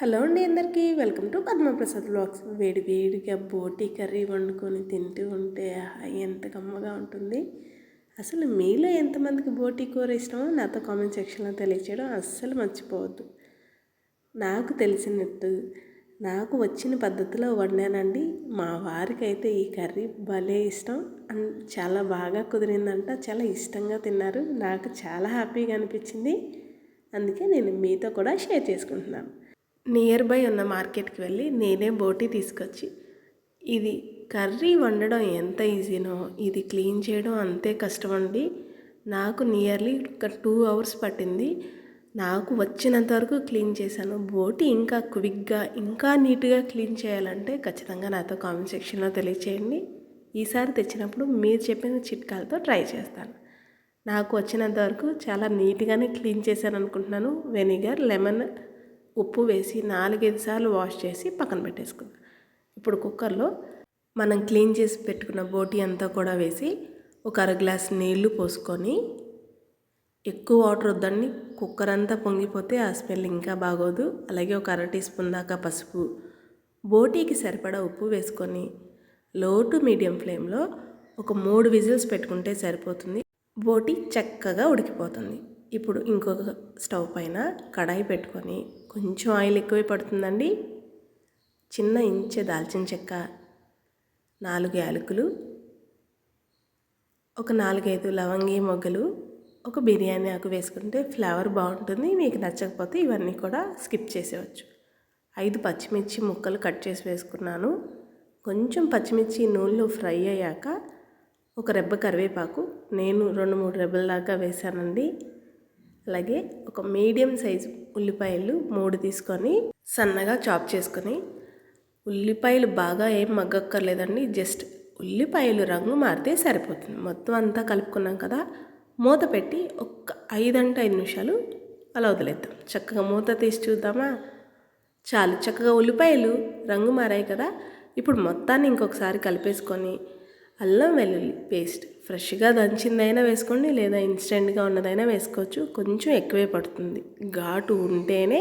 Hello అండి అందరికీ welcome to Padma Prasad blogs. వేడి వేడిగా బోటి కర్రీ వండుకొని తింటూ ఉంటే ఆహా, ఎంత కమ్మగా ఉంటుంది. అసలు మీలో ఎంతమందికి బోటి కూర ఇష్టమో నాతో కామెంట్ సెక్షన్లో తెలియచేయడం అస్సలు మర్చిపోవద్దు. నాకు తెలిసినట్టు నాకు వచ్చిన పద్ధతిలో వండానండి. మా వారికి అయితే ఈ కర్రీ భలే ఇష్టం. అండ్ చాలా బాగా కుదిరిందంట చాలా ఇష్టంగా తిన్నారు. నాకు చాలా హ్యాపీగా అనిపించింది. అందుకే నేను మీతో కూడా షేర్ చేసుకుంటున్నాను. నియర్ బై ఉన్న మార్కెట్కి వెళ్ళి నేనే బోటి తీసుకొచ్చి ఇది కర్రీ వండడం ఎంత ఈజీనో ఇది క్లీన్ చేయడం అంతే కష్టం అండి నాకు నియర్లీ ఒక టూ అవర్స్ పట్టింది. నాకు వచ్చినంత వరకు క్లీన్ చేశాను. బోటి ఇంకా క్విక్గా ఇంకా నీట్గా క్లీన్ చేయాలంటే ఖచ్చితంగా నాతో కామెంట్ సెక్షన్లో తెలియచేయండి. ఈసారి తెచ్చినప్పుడు మీరు చెప్పిన చిట్కాలతో ట్రై చేస్తాను. నాకు వచ్చినంత వరకు చాలా నీట్గానే క్లీన్ చేశాను అనుకుంటున్నాను. వెనిగర్ లెమన్ ఉప్పు వేసి నాలుగైదు సార్లు వాష్ చేసి పక్కన పెట్టేసుకుందాం. ఇప్పుడు కుక్కర్లో మనం క్లీన్ చేసి పెట్టుకున్న బోటి అంతా కూడా వేసి ఒక అర గ్లాస్ నీళ్ళు పోసుకొని ఎక్కువ వాటర్ వద్దండి కుక్కర్ అంతా పొంగిపోతే ఆ స్మెల్ ఇంకా బాగోదు. అలాగే ఒక అర టీ స్పూన్ దాకా పసుపు. బోటీకి సరిపడా ఉప్పు వేసుకొని లో టు మీడియం ఫ్లేమ్లో ఒక మూడు విజిల్స్ పెట్టుకుంటే సరిపోతుంది. బోటి చక్కగా ఉడికిపోతుంది. ఇప్పుడు ఇంకొక స్టవ్ పైన కడాయి పెట్టుకొని కొంచెం ఆయిల్ ఎక్కువే పడుతుందండి. చిన్న ఇంచె దాల్చిన చెక్క నాలుగు యాలకులు ఒక నాలుగైదు లవంగి మొగ్గలు ఒక బిర్యానీ ఆకు వేసుకుంటే ఫ్లేవర్ బాగుంటుంది. మీకు నచ్చకపోతే ఇవన్నీ కూడా స్కిప్ చేసేవచ్చు ఐదు పచ్చిమిర్చి ముక్కలు కట్ చేసి వేసుకున్నాను. కొంచెం పచ్చిమిర్చి నూనెలో ఫ్రై అయ్యాక ఒక రెబ్బ కరివేపాకు నేను రెండు మూడు రెబ్బల దాకా వేసానండి అలాగే ఒక మీడియం సైజు ఉల్లిపాయలు మూడు తీసుకొని సన్నగా చాప్ చేసుకొని ఉల్లిపాయలు బాగా ఏం మగ్గక్కర్లేదండి జస్ట్ ఉల్లిపాయలు రంగు మారితే సరిపోతుంది. మొత్తం అంతా కలుపుకున్నాం కదా మూత పెట్టి ఒక్క ఐదంటే ఐదు నిమిషాలు అలా వదిలేద్దాం. చక్కగా మూత తీసి చూద్దామా? చాలు చక్కగా ఉల్లిపాయలు రంగు మారాయి కదా ఇప్పుడు మొత్తాన్ని ఇంకొకసారి కలిపేసుకొని అల్లం వెల్లుల్లి పేస్ట్. ఫ్రెష్గా దంచిందైనా వేసుకోండి లేదా ఇన్స్టెంట్గా ఉన్నదైనా వేసుకోవచ్చు. కొంచెం ఎక్కువే పడుతుంది. ఘాటు ఉంటేనే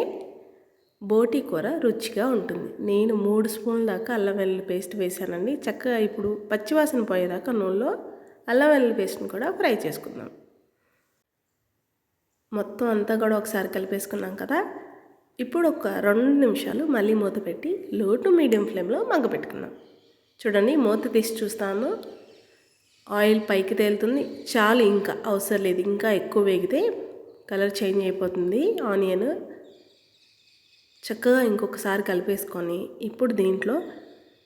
బోటి కూర రుచిగా ఉంటుంది. నేను మూడు స్పూన్ల దాకా అల్లం వెల్లుల్లి పేస్ట్ వేసానండి చక్కగా ఇప్పుడు పచ్చివాసన పోయేదాకా నూనెలో అల్లం వెల్లుల్లి పేస్ట్ని కూడా ఫ్రై చేసుకుందాం. మొత్తం అంతా కూడా ఒకసారి కలిపేసుకున్నాం కదా. ఇప్పుడు ఒక రెండు నిమిషాలు మళ్ళీ మూత పెట్టి లో టు మీడియం ఫ్లేమ్లో మగ్గ పెట్టుకుందాం చూడండి మూత తీసి చూస్తాను. ఆయిల్ పైకి తేలుతుంది. చాలు ఇంకా అవసరం లేదు. ఇంకా ఎక్కువ వేగితే కలర్ చేంజ్ అయిపోతుంది. ఆనియన్ చక్కగా ఇంకొకసారి కలిపేసుకొని ఇప్పుడు దీంట్లో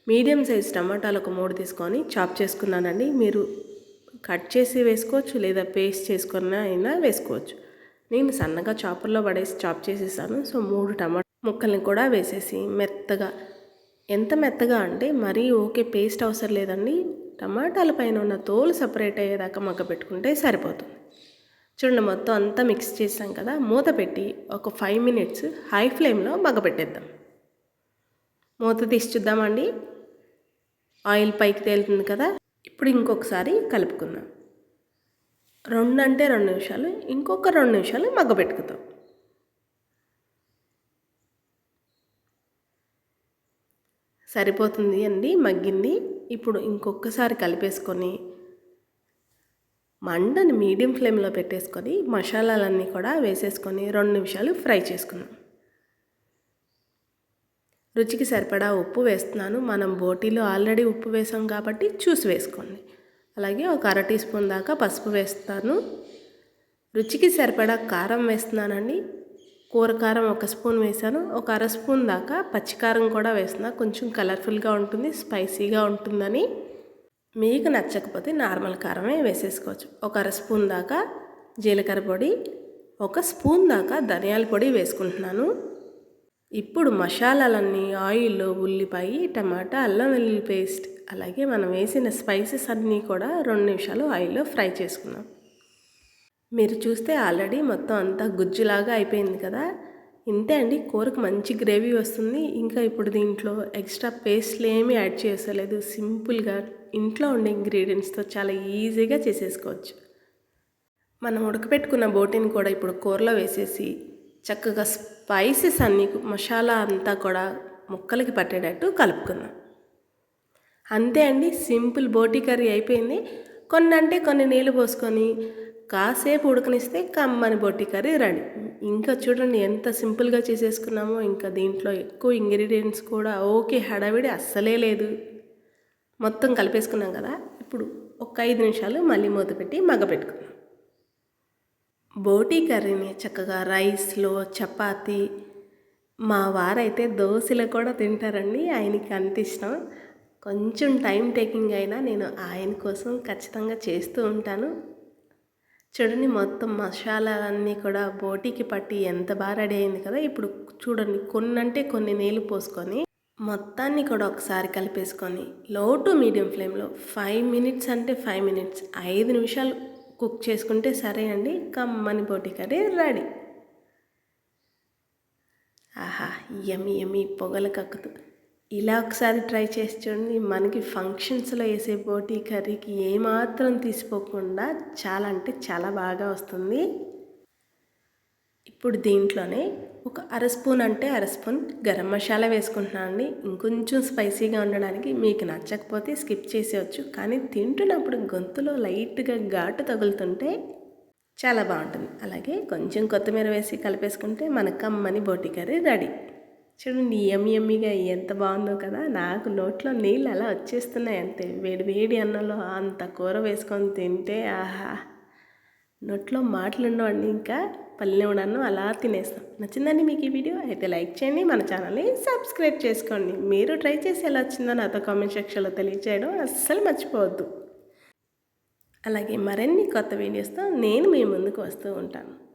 మీడియం సైజ్ టమాటాలు ఒక మూడు తీసుకొని చాప్ చేసుకున్నానండి. మీరు కట్ చేసి వేసుకోవచ్చు లేదా పేస్ట్ చేసుకున్న అయినా వేసుకోవచ్చు. నేను సన్నగా చాపర్లో పడేసి చాప్ చేసేసాను. సో మూడు టమాటా ముక్కల్ని కూడా వేసేసి మెత్తగా ఎంత మెత్తగా అంటే మరీ ఓకే పేస్ట్ అవసరం లేదండి. టమాటాల పైన ఉన్న తోలు సపరేట్ అయ్యేదాకా మగ్గ పెట్టుకుంటే సరిపోతుంది. చూడండి మొత్తం అంతా మిక్స్ చేసాం కదా మూత పెట్టి ఒక ఫైవ్ మినిట్స్ హై ఫ్లేమ్లో మగ్గ పెట్టేద్దాం. మూత తీసి చూద్దామండి. ఆయిల్ పైకి తేలుతుంది కదా ఇప్పుడు ఇంకొకసారి కలుపుకుందాం. రెండు అంటే రెండు నిమిషాలు ఇంకొక రెండు నిమిషాలు మగ్గ పెట్టుకుందాం. సరిపోతుంది అండి మగ్గింది. ఇప్పుడు ఇంకొకసారి కలిపేసుకొని మండని మీడియం ఫ్లేమ్లో పెట్టేసుకొని మసాలాలన్నీ కూడా వేసేసుకొని రెండు నిమిషాలు ఫ్రై చేసుకున్నాం రుచికి సరిపడా ఉప్పు వేస్తున్నాను. మనం బోటీలో ఆల్రెడీ ఉప్పు వేసాం కాబట్టి చూసి వేసుకోండి. అలాగే ఒక అర టీ స్పూన్ దాకా పసుపు వేస్తాను. రుచికి సరిపడా కారం వేస్తున్నానండి. కూరకారం ఒక స్పూన్ వేసాను ఒక అర స్పూన్ దాకా పచ్చికారం కూడా వేసిన కొంచెం కలర్ఫుల్గా ఉంటుంది స్పైసీగా ఉంటుందని. మీకు నచ్చకపోతే నార్మల్ కారమే వేసేసుకోవచ్చు. ఒక అర స్పూన్ దాకా జీలకర్ర పొడి ఒక స్పూన్ దాకా ధనియాల పొడి వేసుకుంటున్నాను. ఇప్పుడు మసాలాలన్నీ ఆయిల్లో ఉల్లిపాయ టమాటా అల్లం వెల్లుల్లి పేస్ట్ అలాగే మనం వేసిన స్పైసెస్ అన్నీ కూడా రెండు నిమిషాలు ఆయిల్లో ఫ్రై చేసుకున్నాం మీరు చూస్తే ఆల్రెడీ మొత్తం అంతా గుజ్జులాగా అయిపోయింది కదా. ఇంతే అండి. కూరకు మంచి గ్రేవీ వస్తుంది. ఇంకా ఇప్పుడు దీంట్లో ఎక్స్ట్రా పేస్ట్లు ఏమీ యాడ్ చేసలేదు సింపుల్గా ఇంట్లో ఉండే ఇంగ్రీడియంట్స్తో చాలా ఈజీగా చేసేసుకోవచ్చు. మనం ఉడకపెట్టుకున్న బోటిని కూడా ఇప్పుడు కూరలో వేసేసి చక్కగా స్పైసెస్ అన్నీ మసాలా అంతా కూడా ముక్కలకి పట్టేటట్టు కలుపుకుందాం. అంతే అండి. సింపుల్ బోటి కర్రీ అయిపోయింది. కొన్ని అంటే కొన్ని నీళ్ళు పోసుకొని కాసేపు ఉడకనిస్తే కమ్మని బొట్టి కర్రీ రెడీ. ఇంకా చూడండి ఎంత సింపుల్గా చేసేసుకున్నామో ఇంకా దీంట్లో ఎక్కువ ఇంగ్రీడియంట్స్ కూడా ఓకే హడావిడి అస్సలే లేదు. మొత్తం కలిపేసుకున్నాం కదా ఇప్పుడు ఒక ఐదు నిమిషాలు మళ్ళీ మూత పెట్టి మగ్గ బోటీ కర్రీని చక్కగా రైస్లో చపాతి మా వారైతే దోశలు కూడా తింటారండి ఆయనకి అంత ఇష్టం. కొంచెం టైం టేకింగ్ అయినా నేను ఆయన కోసం ఖచ్చితంగా చేస్తూ ఉంటాను. చూడండి మొత్తం మసాలాలన్నీ కూడా బోటీకి పట్టి ఎంత బాగా రెడీ అయింది కదా. ఇప్పుడు చూడండి కొన్ని అంటే కొన్ని నీళ్ళు పోసుకొని మొత్తాన్ని కూడా ఒకసారి కలిపేసుకొని లో టు మీడియం ఫ్లేమ్లో ఫైవ్ మినిట్స్ అంటే ఫైవ్ మినిట్స్ ఐదు నిమిషాలు కుక్ చేసుకుంటే సరే అండి. కమ్మని బోటి కర్రీ రెడీ. ఆహా ఎమ్మి ఎమ్మి పొగల కక్కుతుంది ఇలా ఒకసారి ట్రై చేసి చూడండి. మనకి ఫంక్షన్స్లో వేసే బోటీ కర్రీకి ఏమాత్రం తీసిపోకుండా చాలా అంటే చాలా బాగా వస్తుంది. ఇప్పుడు దీంట్లోనే ఒక అర స్పూన్ అంటే అర స్పూన్ గరం మసాలా వేసుకుంటున్నాను అండి. ఇంకొంచెం స్పైసీగా ఉండడానికి మీకు నచ్చకపోతే స్కిప్ చేసేవచ్చు కానీ తింటున్నప్పుడు గొంతులో లైట్గా ఘాటు తగులుతుంటే చాలా బాగుంటుంది. అలాగే కొంచెం కొత్తిమీర వేసి కలిపేసుకుంటే మన కమ్మని బోటి కర్రీ రెడీ. చూడండి ఎమ్మి ఎమ్మిగా ఎంత బాగుందో కదా. నాకు నోట్లో నీళ్ళు అలా వచ్చేస్తున్నాయి అంతే. వేడి వేడి అన్నంలో అంత కూర వేసుకొని తింటే ఆహా. నోట్లో మాటలు ఇంకా పల్లె అలా తినేస్తాం. నచ్చిందండి మీకు ఈ వీడియో? అయితే లైక్ చేయండి మన ఛానల్ని సబ్స్క్రైబ్ చేసుకోండి. మీరు ట్రై చేసి ఎలా వచ్చిందో నాతో కామెంట్ సెక్షన్లో తెలియచేయడం అస్సలు మర్చిపోవద్దు. అలాగే మరిన్ని కొత్త వీడియోస్తో నేను మీ ముందుకు వస్తూ ఉంటాను.